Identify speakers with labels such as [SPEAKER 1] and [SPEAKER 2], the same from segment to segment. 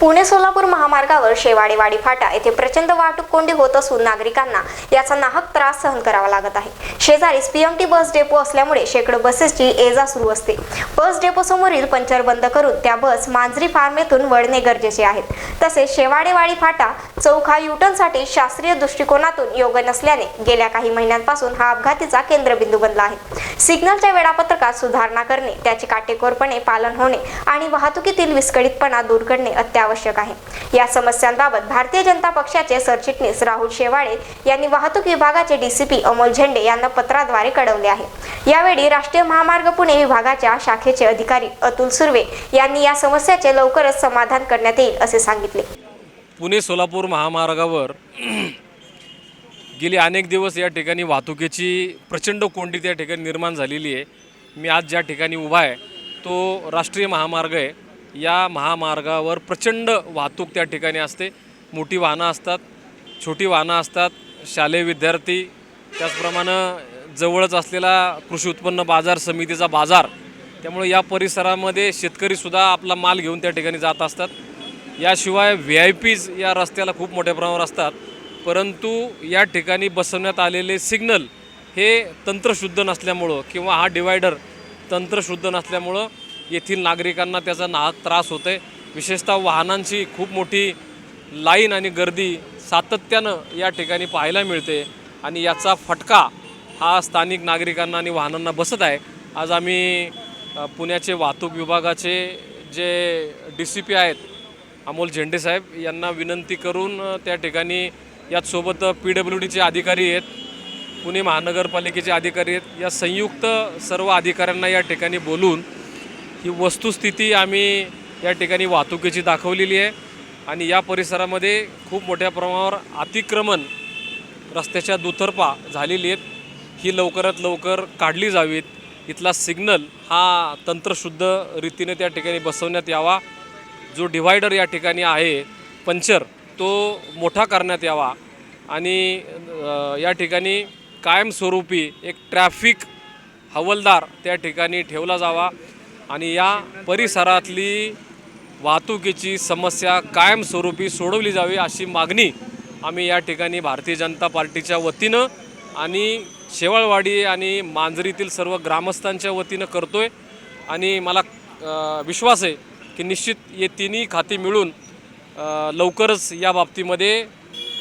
[SPEAKER 1] पुणे सोलापूर महामार्गावर शेवाडेवाडी फाटा येथे प्रचंड वाहतूक कोंडी होत असून नागरिकांना याचा नाहक त्रास सहन करावा लागत आहे. शेजारीच पीएमटी बस डेपो असल्यामुळे शेकडो बसेसची ये जा सुरू असते. बस डेपो समोरील पंचर बंद करून त्या बस मांजरी फार्म येथून वळणे गरजेचे आहेत. तसेच शेवाडेवाडी फाटा चौक हा युटर्नसाठी शास्त्रीय दृष्टिकोनातून योग्य नसल्याने गेल्या काही महिन्यांपासून हा अपघातीचा केंद्रबिंदू बनला आहे. सिग्नलच्या वेळापत्रकात सुधारणा करणे त्याचे काटेकोरपणे पालन होणे आणि वाहतुकीतील विस्कळीतपणा दूर करणे आवश्यक आहे. या समस्यांबाबत भारतीय जनता पक्षाचे सरचिटणीस राहुल शेवाळे यांनी वाहतूक विभागाचे डीसीपी अमोल झेंडे यांना पत्राद्वारे कळवले आहे. यावेळी राष्ट्रीय महामार्ग पुणे विभागाच्या शाखेचे अधिकारी अतुल सुर्वे यांनी या समस्याचे लवकरच समाधान करण्यात येईल असे सांगितले.
[SPEAKER 2] पुणे सोलापूर महामार्गावर गेली अनेक दिवस या ठिकाणी वाहतुकीची प्रचंड कोंडी त्या ठिकाणी निर्माण झालेली आहे. मी आज ज्या ठिकाणी उभा आहे तो राष्ट्रीय महामार्ग आहे. या महामार्गावर प्रचंड वाहतूक त्या ठिकाणी असते. मोठी वाहनं असतात छोटी वाहनं असतात शालेय विद्यार्थी त्याचप्रमाणे जवळच असलेला कृषी उत्पन्न बाजार समितीचा बाजार त्यामुळे या परिसरामध्ये शेतकरीसुद्धा आपला माल घेऊन त्या ठिकाणी जात असतात. याशिवाय व्ही आय पीज या रस्त्याला खूप मोठ्या प्रमाणावर असतात परंतु या ठिकाणी बसवण्यात आलेले सिग्नल हे तंत्रशुद्ध नसल्यामुळं किंवा हा डिवायडर तंत्रशुद्ध नसल्यामुळं येथील नागरिकांना त्याचा नाहक त्रास होतो आहे विशेषतः वाहनांची खूप मोठी लाईन आणि गर्दी सातत्यानं या ठिकाणी पाहायला मिळते आणि याचा फटका हा स्थानिक नागरिकांना आणि वाहनांना बसत आहे. आज आम्ही पुण्याचे वाहतूक विभागाचे जे डी सी पी आहेत अमोल झेंडे साहेब यांना विनंती करून त्या ठिकाणी याचसोबत पी डब्ल्यू डीचे अधिकारी आहेत पुणे महानगरपालिकेचे अधिकारी आहेत. या संयुक्त सर्व अधिकाऱ्यांना या ठिकाणी बोलून ही वस्तुस्थिती आम्ही या ठिकाणी वाहतुकीची दाखवलेली आहे. आणि या परिसरामध्ये खूप मोठ्या प्रमाणावर अतिक्रमण रस्त्याच्या दुतर्फा झालेली आहेत. ही लवकरात लवकर काढली जावीत. इथला सिग्नल हा तंत्रशुद्ध रीतीने त्या ठिकाणी बसवण्यात यावा. जो डिव्हायडर या ठिकाणी आहे पंचर तो मोठा करण्यात यावा. आणि या ठिकाणी कायमस्वरूपी एक ट्रॅफिक हवलदार त्या ठिकाणी ठेवला जावा. आणि या परिसरातली वाहतुकीची समस्या कायमस्वरूपी सोडवली जावी अशी मागणी आम्ही या ठिकाणी भारतीय जनता पार्टीच्या वतीनं आणि शेवाळवाडी आणि मांजरीतील सर्व ग्रामस्थांच्या वतीनं करतो आहे आणि मला विश्वास आहे की निश्चित हे तिन्ही खाती मिळून लवकरच या बाबतीमध्ये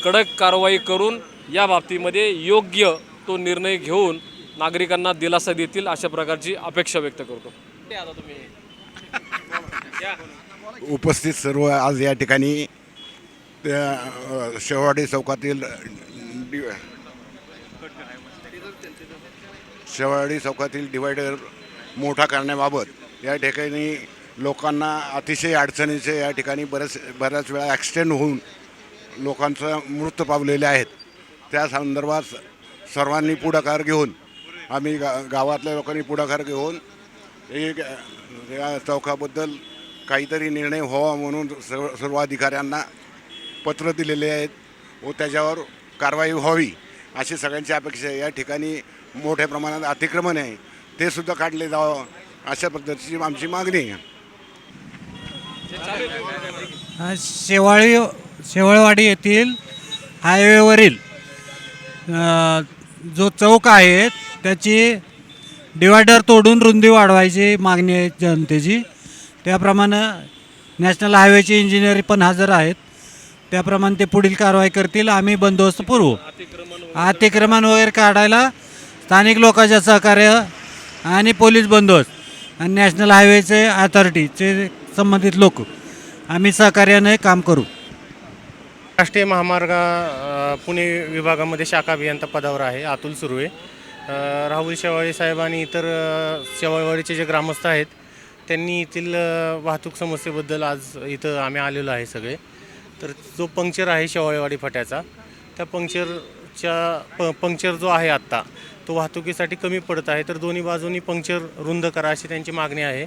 [SPEAKER 2] कडक कारवाई करून या बाबतीमध्ये योग्य तो निर्णय घेऊन नागरिकांना दिलासा देतील अशा प्रकारची अपेक्षा व्यक्त करतो. आता तुम्ही?
[SPEAKER 3] उपस्थित सर्व आज या ठिकाणी त्या, अ, शेवाडी चौकातील डि शेवाडी चौकातील डिवायडर मोठा करण्याबाबत या ठिकाणी लोकांना अतिशय अडचणीचे या ठिकाणी बरेच बऱ्याच वेळा ॲक्सिडेंट होऊन लोकांचं मृत्यू पावलेले आहेत. त्या संदर्भात सर्वांनी पुढाकार घेऊन आम्ही गा गावातल्या लोकांनी पुढाकार घेऊन एक या चौकाबद्दल काहीतरी निर्णय व्हावा म्हणून सर्व सर्व अधिकाऱ्यांना पत्र दिलेले आहेत व त्याच्यावर कारवाई व्हावी अशी सगळ्यांची अपेक्षा आहे. या ठिकाणी मोठ्या प्रमाणात अतिक्रमण आहे. ते सुद्धा काढले जावं अशा पद्धतीची आमची मागणी आहे.
[SPEAKER 4] शेवाळी शेवाळवाडी येथील हायवेवरील जो चौक आहे त्याची डिवायडर तोडून रुंदी वाढवायची मागणी आहे जनतेची. त्याप्रमाणे नॅशनल हायवेचे इंजिनियर पण हजर आहेत. त्याप्रमाणे ते पुढील कारवाई करतील. आम्ही बंदोबस्त पुरवू. अतिक्रमण वगैरे काढायला स्थानिक लोकांच्या सहकार्य आणि पोलीस बंदोबस्त आणि नॅशनल हायवेचे अथॉरिटीचे संबंधित लोक. आम्ही सहकार्याने काम करू.
[SPEAKER 5] राष्ट्रीय महामार्ग पुणे विभागामध्ये शाखा अभियंता पदावर आहे. अतुल सुर्वे. राहुल शेवाळे साहेब आणि इतर शेवाळवाडीचे जे ग्रामस्थ आहेत त्यांनी येथील वाहतूक समस्येबद्दल आज इथं आम्ही आलेलो आहे सगळे. तर जो पंक्चर आहे शेवाळेवाडी फाट्याचा त्या पंक्चरच्या प पंक्चर जो आहे आत्ता तो वाहतुकीसाठी कमी पडत आहे. तर दोन्ही बाजूनी पंक्चर रुंद करा अशी त्यांची मागणी आहे.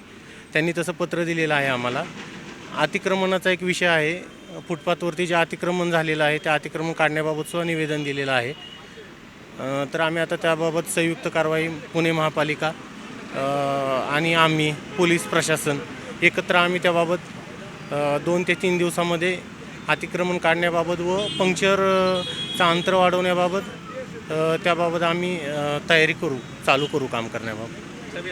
[SPEAKER 5] त्यांनी तसं पत्र दिलेलं आहे आम्हाला. अतिक्रमणाचा एक विषय आहे. फुटपाथवरती जे अतिक्रमण झालेलं आहे त्या अतिक्रमण काढण्याबाबतसुद्धा निवेदन दिलेलं आहे. तर आम्ही आता त्याबाबत संयुक्त कारवाई पुणे महापालिका आणि आम्ही पोलीस प्रशासन एकत्र आम्ही त्याबाबत दोन ते तीन दिवसामध्ये अतिक्रमण काढण्याबाबत व पंक्चरचा अंतर वाढवण्याबाबत त्याबाबत आम्ही तयारी करू चालू करू काम करण्याबाबत.